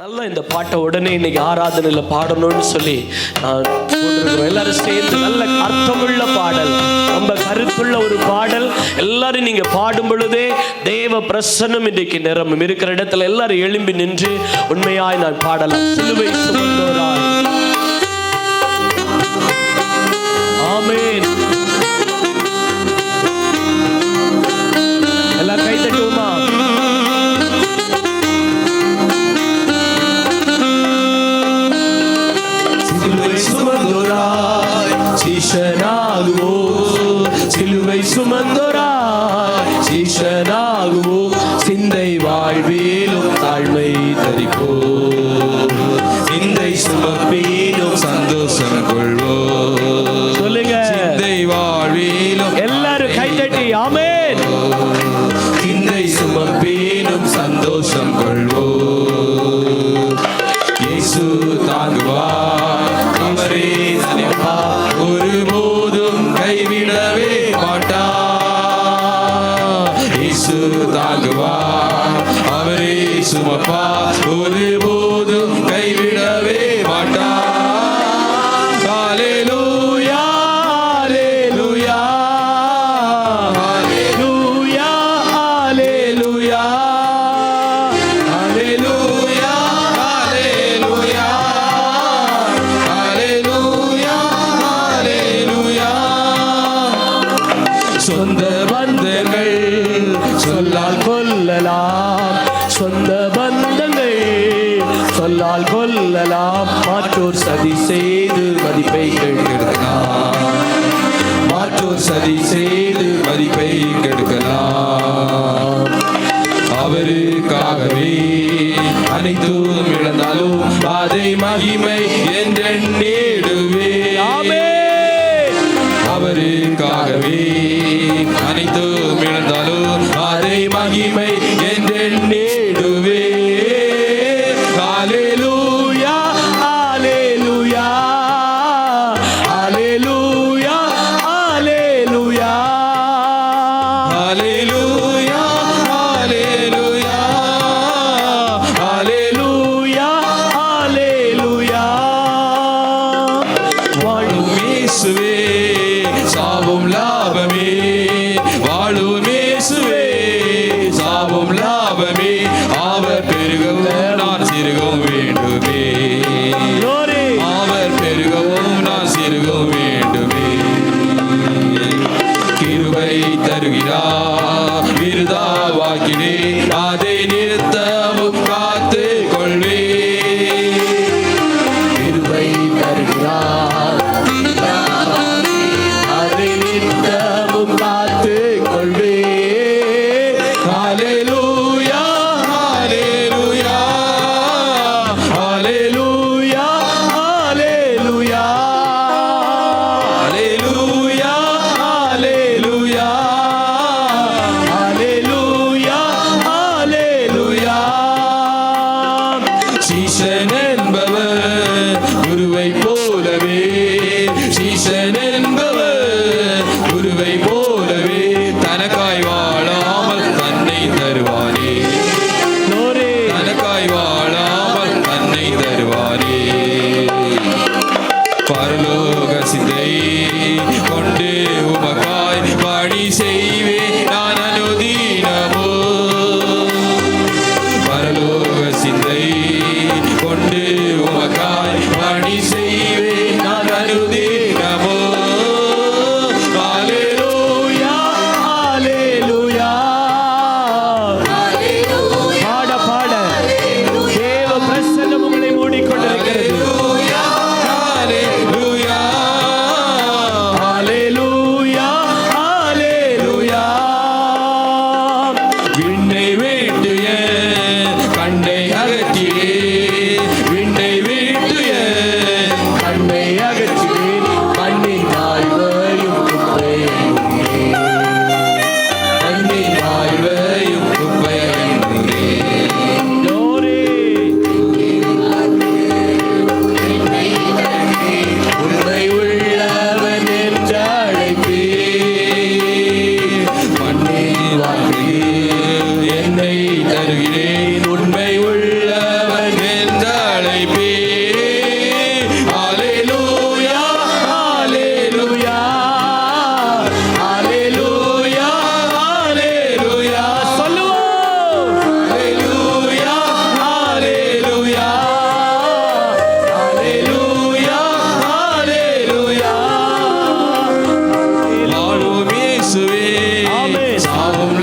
நல்லா இந்த பாட்டை உடனே இன்னைக்கு ஆராதனையில் பாடணும்னு சொல்லி நான் எல்லாரும் சேர்ந்து நல்ல அர்த்தமுள்ள பாடல். ரொம்ப கருத்துள்ள ஒரு பாடல். எல்லாரும் நீங்க பாடும் பொழுதே தேவ பிரசன்னம் இன்றைக்கு நிரம்பும். இருக்கிற இடத்துல எல்லாரும் எழும்பி நின்று உண்மையாய் நான் பாடலாம். சிலுவை சுமந்தோராய் ஆமேன். సుమందురా பந்தங்கள் சொல்லால் கொல்லலாம் சொந்த பந்தங்கள் சொல்லால் கொல்லலாம் மாற்றோர் சதி செய்து மதிப்பை கெடுக்கலாம் மாற்றோர் சதி செய்து சாவும் லாபமே. அவர் பெருகவும் நான் சிறுகவும் வேண்டுமே. அவர் பெருகவும் நான் சிறுகவும் வேண்டுமே. கிருபை தருகிறார் விருதா வாக்கினே அதை நிறுத்தவும் Amen.